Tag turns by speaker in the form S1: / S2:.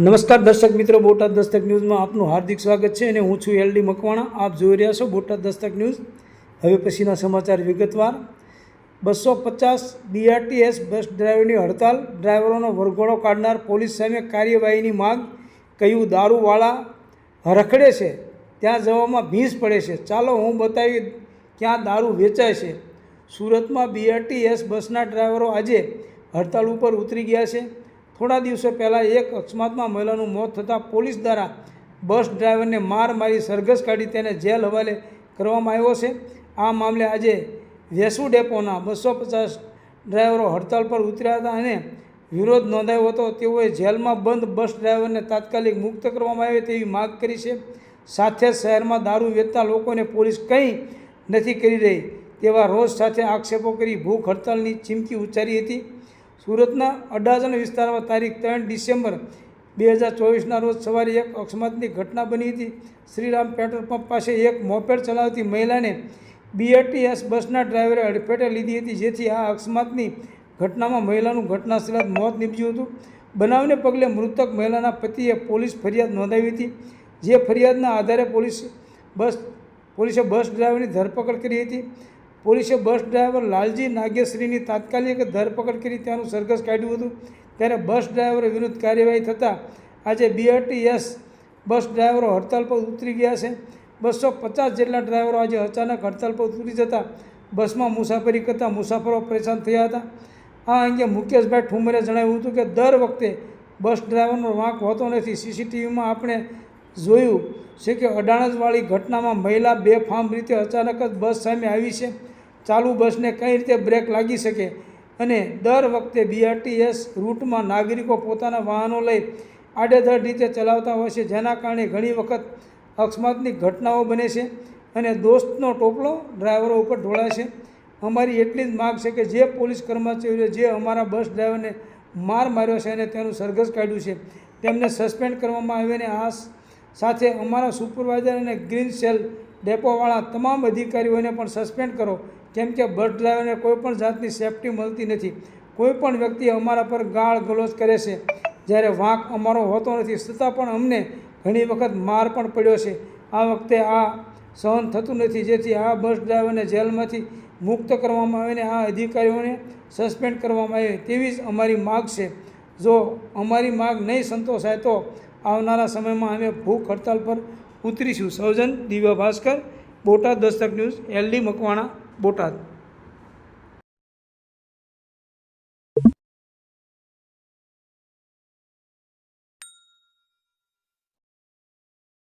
S1: નમસ્કાર દર્શક મિત્રો, બોટાદ દસ્તક ન્યૂઝમાં આપનું હાર્દિક સ્વાગત છે અને હું છું એલડી મકવાણા. આપ જોઈ રહ્યા છો બોટાદ દસ્તક ન્યૂઝ. હવે પછીના સમાચાર વિગતવાર. બસો પચાસ બીઆરટીએસ બસ ડ્રાઈવરની હડતાલ. ડ્રાઈવરોનો વરઘોડો કાઢનાર પોલીસ સામે કાર્યવાહીની માંગ. કયું દારૂવાળા રખડે છે? ત્યાં જવામાં ભીંસ પડે છે. ચાલો હું બતાવી ક્યાં દારૂ વેચાય છે. સુરતમાં બીઆરટીએસ બસના ડ્રાઈવરો આજે હડતાલ ઉપર ઉતરી ગયા છે. થોડા દિવસો પહેલાં એક અકસ્માતમાં મહિલાનું મોત થતાં પોલીસ દ્વારા બસ ડ્રાઈવરને માર મારી સરઘસ કાઢી તેને જેલ હવાલે કરવામાં આવ્યો છે. આ મામલે આજે વેસુ ડેપોના બસો પચાસ ડ્રાઈવરો હડતાલ પર ઉતર્યા હતા અને વિરોધ નોંધાયો હતો. તેઓએ જેલમાં બંધ બસ ડ્રાઈવરને તાત્કાલિક મુક્ત કરવામાં આવે તેવી માગ કરી છે. સાથે જ શહેરમાં દારૂ વેચતા લોકોને પોલીસ કંઈ નથી કરી રહી તેવા રોજ સાથે આક્ષેપો કરી ભૂખ હડતાલની ચીમકી ઉચ્ચારી હતી. સુરતના અડાજણ વિસ્તારમાં તારીખ ત્રણ ડિસેમ્બર બે હજાર ચોવીસના રોજ સવારે એક અકસ્માતની ઘટના બની હતી. શ્રીરામ પેટ્રોલ પંપ પાસે એક મોપેડ ચલાવતી મહિલાને બીઆરટીએસ બસના ડ્રાઈવરે અડફેટે લીધી હતી, જેથી આ અકસ્માતની ઘટનામાં મહિલાનું ઘટના સ્થળે મોત નીપજ્યું હતું. બનાવને પગલે મૃતક મહિલાના પતિએ પોલીસ ફરિયાદ નોંધાવી હતી, જે ફરિયાદના આધારે પોલીસ બસ, પોલીસે બસ ડ્રાઈવરની ધરપકડ કરી હતી. પોલીસે બસ ડ્રાઈવર લાલજી નાગેશ્રીની તાત્કાલિક ધરપકડ કરી ત્યાંનું સરઘસ કાઢ્યું હતું. ત્યારે બસ ડ્રાઈવર વિરુદ્ધ કાર્યવાહી થતાં આજે બીઆરટીએસ બસ ડ્રાઈવરો હડતાલ પર ઉતરી ગયા છે. બસો પચાસ જેટલા ડ્રાઈવરો આજે અચાનક હડતાલ પર ઉતરી જતાં બસમાં મુસાફરી કરતાં મુસાફરો પરેશાન થયા હતા. આ અંગે મુકેશભાઈ ઠુમરે જણાવ્યું હતું કે દર વખતે બસ ડ્રાઈવરનો વાંક હોતો નથી. સીસીટીવીમાં આપણે જોયું છે કે અડાણજવાળી ઘટનામાં મહિલા બેફામ રીતે અચાનક જ બસ સામે આવી છે. ચાલુ બસને કઈ રીતે બ્રેક લાગી શકે? અને દર વખતે બીઆરટીએસ રૂટમાં નાગરિકો પોતાના વાહનો લઈ આડેધડ રીતે ચલાવતા હોય છે, જેના કારણે ઘણી વખત અકસ્માતની ઘટનાઓ બને છે અને દોસ્તનો ટોપલો ડ્રાઈવરો ઉપર ઢોળાય છે. અમારી એટલી જ માગ છે કે જે પોલીસ કર્મચારીઓ જે અમારા બસ ડ્રાઈવરને માર માર્યો છે અને તેનું સરઘસ કાઢ્યું છે, તેમને સસ્પેન્ડ કરવામાં આવે અને આ સાથે અમારા સુપરવાઇઝર અને ગ્રીન સેલ ડેપોવાળા તમામ અધિકારીઓને પણ સસ્પેન્ડ કરો. કેમ કે બસ ડ્રાઈવરને કોઈપણ જાતની સેફટી મળતી નથી. કોઈપણ વ્યક્તિ અમારા પર ગાળ ગલોચ કરે છે. જ્યારે વાંક અમારો હોતો નથી, છતાં પણ અમને ઘણી વખત માર પણ પડ્યો છે. આ વખતે આ સહન થતું નથી. જેથી આ બસ ડ્રાઈવરને જેલમાંથી મુક્ત કરવામાં આવે અને આ અધિકારીઓને સસ્પેન્ડ કરવામાં આવે તેવી જ અમારી માગ છે. જો અમારી માગ નહીં સંતોષાય તો આવનારા સમયમાં અમે ભૂખ હડતાલ પર ઉતરીશું. સૌજન Divya Bhaskar Botad Dastak news L D Makwana Botad.